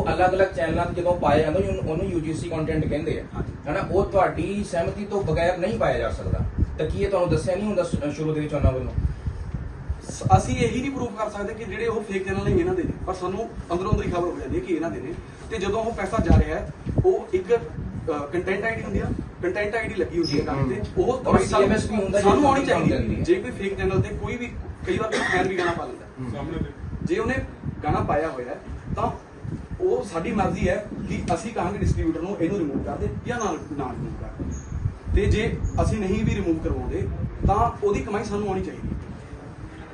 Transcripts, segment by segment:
ਉਹ ਅਲੱਗ-ਅਲੱਗ ਚੈਨਲਾਂ ਤੇ ਜਦੋਂ ਪਾਇਆ ਜਾਂਦਾ ਉਹਨੂੰ- ਉਹਨੂੰ ਯੂਜੀਸੀ ਕੰਟੈਂਟ ਕਹਿੰਦੇ ਆ। ਹਨਾ ਉਹ ਤੁਹਾਡੀ ਸਹਿਮਤੀ ਤੋਂ ਬਗੈਰ ਨਹੀਂ ਪਾਇਆ ਜਾ ਸਕਦਾ। ਤਾਂ ਕੀ ਇਹ ਤੁਹਾਨੂੰ ਦੱਸਿਆ ਨਹੀਂ ਹੁੰਦਾ ਸ਼ੁਰੂ ਦੇ ਵਿੱਚ ਉਹਨਾਂ ਵੱਲੋਂ? ਅਸੀਂ ਇਹੀ ਨਹੀਂ ਪ੍ਰੂਫ ਕਰ ਸਕਦੇ ਕਿ ਜਿਹੜੇ ਉਹ ਫੇਕ ਚੈਨਲ ਨੇ ਇਹਨਾਂ ਦੇ ਨੇ। ਪਰ ਸਾਨੂੰ ਅੰਦਰੋਂ ਅੰਦਰ ਹੀ ਖਬਰ ਹੋ ਜਾਂਦੀ ਹੈ ਕਿ ਇਹਨਾਂ ਦੇ ਨੇ। ਤੇ ਜਦੋਂ ਉਹ ਪੈਸਾ ਜਾ ਰਿਹਾ ਹੈ ਉਹ ਇੱਕ ਕੰਟੈਂਟ ਆਈਡੀ ਹੁੰਦੀ ਆ। ਕੰਟੈਂਟ ਆਈਡੀ ਲੱਗੀ ਹੁੰਦੀ ਹੈ ਕੰਮ ਤੇ। ਉਹ CMS ਵੀ ਹੁੰਦਾ ਸਾਨੂੰ ਆਉਣੀ ਚਾਹੀਦੀ ਹੈ। ਜੇ ਕੋਈ ਫੇਕ ਚੈਨਲ ਤੇ ਕੋਈ ਵੀ ਕਈ ਵਾਰ ਫੈਨ ਵੀ ਗਾਣਾ ਪਾ ਲੈਂਦਾ। ਜੇ ਉਹਨੇ ਗਾਣਾ ਪਾਇਆ ਹੋਇਆ ਤਾਂ ਉਹ ਸਾਡੀ ਮਰਜ਼ੀ ਹੈ ਕਿ ਅਸੀਂ ਕਹਾਂਗੇ ਡਿਸਟ੍ਰੀਬਿਊਟਰ ਨੂੰ ਇਹਨੂੰ ਰਿਮੂਵ ਕਰ ਦੇ ਜਾਂ ਨਾ ਨਾ ਰਿਮੂਵ ਕਰ ਦੇ। ਤੇ ਜੇ ਅਸੀਂ ਨਹੀਂ ਵੀ ਰਿਮੂਵ ਕਰਵਾਉਂਦੇ, ਤਾਂ ਉਹਦੀ ਕਮਾਈ ਸਾਨੂੰ ਆਉਣੀ ਚਾਹੀਦੀ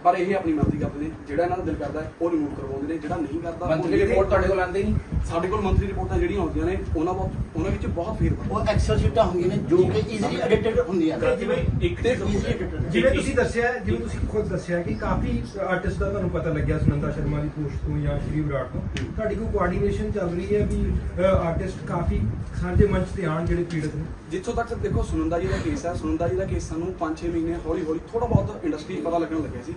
ਪਰ ਇਹ ਆਪਣੀ ਮਰਜ਼ੀ ਕਰਦੇ ਨੇ। ਜਿਹੜਾ ਇਹਨਾਂ ਦਾ ਦਿਲ ਕਰਦਾ ਹੈ ਉਹ ਰਿਮੂਵ ਕਰਵਾਉਂਦੇ ਨੇ। ਜਿਹੜਾ ਨਹੀਂ ਕਰਦਾ ਜਿਹੜੇ- ਰਿਪੋਰਟ ਤੁਹਾਡੇ ਕੋਲ ਆਉਂਦੀ ਨਹੀਂ। ਸਾਡੇ ਕੋਲ ਮੰਥਲੀ ਰਿਪੋਰਟਾਂ ਜਿਹੜੀਆਂ ਆਉਂਦੀਆਂ ਨੇ ਉਹਨਾਂ ਬਹੁਤ ਉਹਨਾਂ ਵਿੱਚ ਬਹੁਤ ਫੇਰ ਉਹ ਐਕਸਲ ਸ਼ੀਟਾਂ ਹੁੰਦੀਆਂ ਨੇ ਜੋ ਕਿ ਈਜ਼ੀਲੀ ਐਡਿਟਡ ਹੁੰਦੀਆਂ ਨੇ। ਜਿਵੇਂ ਇੱਕ ਤੇ ਈਜ਼ੀਲੀ ਐਡਿਟਡ ਜਿਵੇਂ ਤੁਸੀਂ ਦੱਸਿਆ ਜਿਵੇਂ ਤੁਸੀਂ ਖੁਦ ਦੱਸਿਆ ਕਿ ਕਾਫੀ ਆਰਟਿਸਟ ਦਾ ਤੁਹਾਨੂੰ ਪਤਾ ਲੱਗਿਆ ਸੁਨੰਦਾ ਸ਼ਰਮਾ ਦੀ ਪੋਸਟ ਤੋਂ ਜਾਂ ਸ਼੍ਰੀ ਵਿਰਾਟ ਤੋਂ। ਤੁਹਾਡੀ ਕੋਈ ਕੋਆਰਡੀਨੇਸ਼ਨ ਚੱਲ ਰਹੀ ਹੈ ਵੀ ਆਰਟਿਸਟ ਕਾਫੀ ਸਾਂਝੇ ਮੰਚ ਤੇ ਆਣ ਜਿਹੜੇ ਪੀੜਤ ਨੇ? ਜਿੱਥੋਂ ਤੱਕ ਦੇਖੋ ਸੁਨੰਦਾ ਜੀ ਦਾ ਕੇਸ ਹੈ। ਸੁਨੰਦਾ ਜੀ ਦਾ ਕੇਸ ਸਾਨੂੰ 5-6 ਮਹੀਨੇ ਹੌਲੀ ਹੌਲੀ ਥੋੜਾ ਬਹੁਤ ਇੰਡਸਟਰੀ ਪਤਾ ਲੱਗਣ ਲੱਗਿਆ ਸੀ।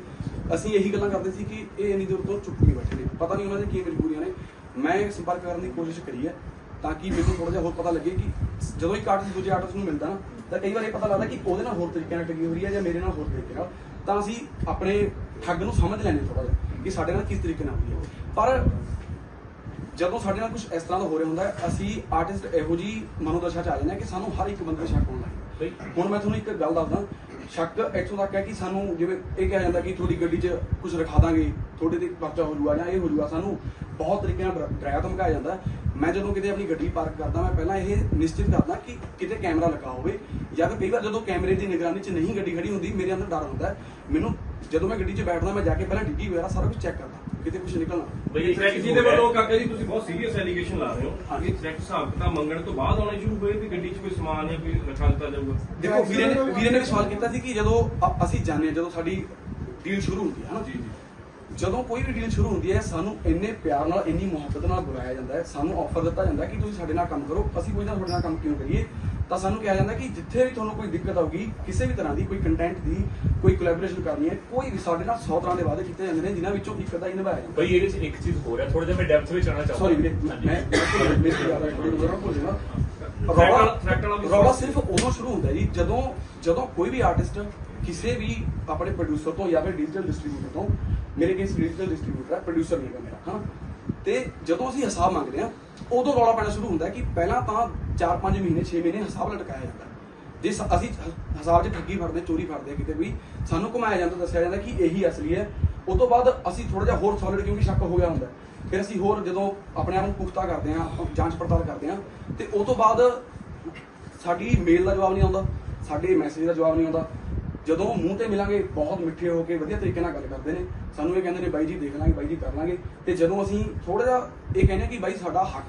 ਅਸੀਂ ਇਹੀ ਗੱਲਾਂ ਕਰਦੇ ਸੀ ਕਿ ਇਹ ਇੰਨੀ ਦੂਰ ਤੋਂ ਚੁੱਪ ਨਹੀਂ ਬੈਠੇ ਨੇ। ਪਤਾ ਨਹੀਂ ਉਹਨਾਂ ਦੇ ਕੀ ਮਜਬੂਰੀਆਂ ਨੇ। ਮੈਂ ਸੰਪਰਕ ਕਰਨ ਦੀ ਕੋਸ਼ਿਸ਼ ਕਰੀ ਹੈ ਤਾਂ ਕਿ ਮੈਨੂੰ ਥੋੜਾ ਜਿਹਾ ਹੋਰ ਪਤਾ ਲੱਗੇ ਕਿ ਜਦੋਂ ਇੱਕ ਆਰਟਿਸਟ ਦੂਜੇ ਆਰਟਿਸਟ ਨੂੰ ਮਿਲਦਾ ਨਾ ਤਾਂ ਕਈ ਵਾਰ ਇਹ ਪਤਾ ਲੱਗਦਾ ਕਿ ਉਹਦੇ ਨਾਲ ਹੋਰ ਤਰੀਕੇ ਨਾਲ ਠੱਗੀ ਹੋ ਰਹੀ ਹੈ ਜਾਂ ਮੇਰੇ ਨਾਲ ਹੋਰ ਤਰੀਕੇ ਨਾਲ। ਤਾਂ ਅਸੀਂ ਆਪਣੇ ਠੱਗ ਨੂੰ ਸਮਝ ਲੈਂਦੇ ਥੋੜਾ ਜਿਹਾ ਕਿ ਸਾਡੇ ਨਾਲ ਕਿਸ ਤਰੀਕੇ ਨਾਲ ਹੋਈ ਹੈ। ਪਰ ਜਦੋਂ ਸਾਡੇ ਨਾਲ ਕੁਝ ਇਸ ਤਰ੍ਹਾਂ ਦਾ ਹੋ ਰਿਹਾ ਹੁੰਦਾ ਹੈ ਅਸੀਂ ਆਰਟਿਸਟ ਇਹੋ ਜੀ ਮਨੋਦਸ਼ਾ ਚ ਆ ਜਾਂਦੇ ਹਾਂ ਕਿ ਸਾਨੂੰ ਹਰ ਇੱਕ ਬੰਦੇ ਸ਼ੱਕ ਹੋਣ ਲੱਗ ਜਾਂਦਾ। ਹੁਣ ਮੈਂ ਤੁਹਾਨੂੰ ਇੱਕ ਗੱਲ ਦੱਸਦਾ। ਸ਼ੱਕ ਇੱਥੋਂ ਤੱਕ ਹੈ ਕਿ ਸਾਨੂੰ ਜਿਵੇਂ ਇਹ ਕਿਹਾ ਜਾਂਦਾ ਕਿ ਤੁਹਾਡੀ ਗੱਡੀ 'ਚ ਕੁਝ ਰਖਾ ਦਾਂਗੇ, ਤੁਹਾਡੇ ਤੇ ਪਰਚਾ ਹੋ ਜਾਊਗਾ ਜਾਂ ਇਹ ਹੋ ਜਾਊਗਾ ਸਾਨੂੰ ਬਹੁਤ ਤਰੀਕੇ ਨਾਲ ਡਰਾਇਆ ਧਮਕਾਇਆ ਜਾਂਦਾ। ਮੈਂ ਜਦੋਂ ਕਿਤੇ ਆਪਣੀ ਗੱਡੀ ਪਾਰਕ ਕਰਦਾ, ਮੈਂ ਪਹਿਲਾਂ ਇਹ ਨਿਸ਼ਚਿਤ ਕਰਦਾ ਕਿ ਕਿਤੇ ਕੈਮਰਾ ਲੱਗਾ ਹੋਵੇ ਜਾਂ ਫਿਰ ਕਈ ਵਾਰ ਜਦੋਂ ਕੈਮਰੇ ਦੀ ਨਿਗਰਾਨੀ 'ਚ ਨਹੀਂ ਗੱਡੀ ਖੜੀ ਹੁੰਦੀ, ਮੇਰੇ ਅੰਦਰ ਡਰ ਹੁੰਦਾ ਮੈਨੂੰ ਜਦੋਂ ਮੈਂ ਗੱਡੀ 'ਚ ਬੈਠਦਾ, ਮੈਂ ਜਾ ਕੇ ਪਹਿਲਾਂ ਡਿੱਗੀ ਵਗੈਰਾ ਸਾਰਾ ਕੁਝ ਚੈੱਕ ਕਰਦਾ। ਕਿਤੇ ਕੁਝ ਨਿਕਲਣਾ। ਬਈ ਇੱਕ ਕਿਸੇ ਦੇ ਵੱਲੋਂ ਕਾਕਾ ਜੀ ਤੁਸੀਂ ਬਹੁਤ ਸੀਰੀਅਸ ਐਲੀਗੇਸ਼ਨ ਲਾ ਰਹੇ ਹੋ। ਹਾਂਜੀ। ਕਿ ਚੈੱਕ ਹਿਸਾਬ ਕਿਤਾਬ ਮੰਗਣ ਤੋਂ ਬਾਅਦ ਆਉਣੇ ਸ਼ੁਰੂ ਹੋਏ ਵੀ ਗੱਡੀ 'ਚ ਕੋਈ ਸਮਾਨ ਜਾਂ ਕੋਈ ਰਖਾ ਦਿੱਤਾ ਜਾਊਗਾ। ਦੇਖੋ ਵੀਰੇ ਨੇ ਵੀਰੇ ਨੇ ਸਵਾਲ ਕੀਤਾ ਸੀ ਕਿ ਜਦੋਂ ਅਸੀਂ ਜਾਣਦੇ ਹਾਂ ਜਦੋਂ ਸਾਡੀ ਡੀਲ ਸ਼ੁਰੂ ਹੁੰਦੀ ਹੈ ਨਾ। ਜੀ ਜੀ। ਜਦੋਂ ਕੋਈ ਵੀ ਡੀਲ ਸ਼ੁਰੂ ਹੁੰਦੀ ਹੈ ਸਾਨੂੰ ਇੰਨੇ ਪਿਆਰ ਨਾਲ ਇੰਨੀ ਮੁਹੱਬਤ ਨਾਲ ਬੁਲਾਇਆ ਜਾਂਦਾ ਹੈ ਸਾਨੂੰ ਆਫਰ ਦਿੱਤਾ ਜਾਂਦਾ ਹੈ ਕਿ ਤੁਸੀਂ ਸਾਡੇ ਨਾਲ ਕੰਮ ਕਰੋ ਅਸੀਂ ਕੋਈ ਨਾ ਤੁਹਾਡੇ ਨਾਲ ਕੰਮ ਕਿਉਂ ਕਰੀਏ? ਤਾਂ ਸਾਨੂੰ ਕਿਹਾ ਜਾਂਦਾ ਕਿ ਜਿੱਥੇ ਵੀ ਤੁਹਾਨੂੰ ਕੋਈ ਦਿੱਕਤ ਆਊਗੀ ਕਿਸੇ ਵੀ ਤਰ੍ਹਾਂ ਦੀ ਕੋਈ ਕੰਟੈਂਟ ਦੀ ਕੋਈ ਕੋਲੈਬੋਰੇਸ਼ਨ ਕਰਨੀ ਹੈ ਕੋਈ ਵੀ ਸਾਡੇ ਨਾਲ 100 ਤਰ੍ਹਾਂ ਦੇ ਵਾਅਦੇ ਕੀਤੇ ਜਾਂਦੇ ਨੇ ਜਿਨ੍ਹਾਂ ਵਿੱਚੋਂ ਇੱਕ ਦਾ ਹੀ ਨਿਭਾਇਆ ਜਾਂਦਾ। ਬਈ ਇਹਦੇ ਚ ਇੱਕ ਚੀਜ਼ ਹੋ ਰਿਹਾ ਥੋੜਾ ਜਿਹਾ ਮੈਂ ਡੈਪਥ ਵਿੱਚ ਆਣਾ ਚਾਹੁੰਦਾ। ਸੌਰੀ। ਮੈਂ ਮੈਂ ਮੇਰੀ ਜ਼ਿਆਦਾ ਭੁੱਲ ਜਾਣਾ ਰੌਲਾ ਸਿਰਫ ਉਦੋਂ ਸ਼ੁਰੂ ਹੁੰਦਾ ਜੀ ਜਦੋਂ ਜਦੋਂ ਕੋਈ ਵੀ ਆਰਟਿਸਟ ਕਿਸੇ ਵੀ ਆਪਣੇ ਪ੍ਰੋਡਿਊਸਰ ਤੋਂ ਜਾਂ ਫਿਰ ਡਿਜੀਟਲ ਡਿਸਟ੍ਰੀਬਿਊਟਰ ਤੋਂ, ਮੇਰੇ ਕੇਸ ਡਿਜੀਟਲ ਡਿਸਟ੍ਰੀਬਿਊਟਰ ਹੈ ਪ੍ਰੋਡਿਊਸਰ ਨਹੀਂ ਹੈ ਮੇਰਾ, ਹਨਾ? ਤੇ ਜਦੋਂ ਅਸੀਂ ਹਿਸਾਬ ਮੰਗਦੇ ਹਾਂ, ਉਦੋਂ ਰੌਲਾ ਪੈਣਾ ਸ਼ੁਰੂ ਹੁੰਦਾ ਕਿ ਪਹਿਲਾਂ ਤਾਂ 4-5 ਮਹੀਨੇ 6 ਮਹੀਨੇ ਹਿਸਾਬ ਲਟਕਾਇਆ ਜਾਂਦਾ ਹੈ। ਜੇ ਅਸੀਂ ਹਿਸਾਬ 'ਚ ਠੱਗੀ ਫੜਦੇ, ਚੋਰੀ ਫੜਦੇ ਕਿਤੇ ਵੀ, ਸਾਨੂੰ ਘੁਮਾਇਆ ਜਾਂਦਾ, ਦੱਸਿਆ ਜਾਂਦਾ ਕਿ ਇਹੀ ਅਸਲੀ ਹੈ। ਉਸ ਤੋਂ ਬਾਅਦ ਅਸੀਂ ਥੋੜਾ ਜਿਹਾ ਹੋਰ ਸੋਲਿਡ ਕਿਉਂਕਿ ਸ਼ੱਕ ਹੋ ਗਿਆ ਹੁੰਦਾ ਫਿਰ ਅਸੀਂ ਹੋਰ ਜਦੋਂ ਆਪਣੇ ਆਪ ਨੂੰ ਪੁਖਤਾ ਕਰਦੇ ਹਾਂ ਜਾਂਚ ਪੜਤਾਲ ਕਰਦੇ ਹਾਂ, ਤੇ ਉਸ ਤੋਂ ਬਾਅਦ ਸਾਡੀ ਮੇਲ ਦਾ ਜਵਾਬ ਨਹੀਂ ਆਉਂਦਾ, ਸਾਡੇ ਮੈਸੇਜ ਦਾ ਜਵਾਬ ਨਹੀਂ ਆਉਂਦਾ ਜਦੋਂ ਮੂੰਹ ਤੇ ਮਿਲਾਂਗੇ, ਬਹੁਤ ਮਿੱਠੇ ਹੋ ਕੇ ਵਧੀਆ ਤਰੀਕੇ ਨਾਲ ਗੱਲ ਕਰਦੇ ਨੇ। ਸਾਨੂੰ ਇਹ ਕਹਿੰਦੇ ਨੇ, ਬਾਈ ਜੀ, ਦੇਖ ਲਾਂਗੇ, ਬਾਈ ਜੀ ਕਰ ਲਾਂਗੇ। ਤੇ ਜਦੋਂ ਅਸੀਂ ਥੋੜਾ ਜਿਹਾ ਇਹ ਕਹਿੰਦੇ ਕਿ ਬਾਈ, ਸਾਡਾ ਹੱਕ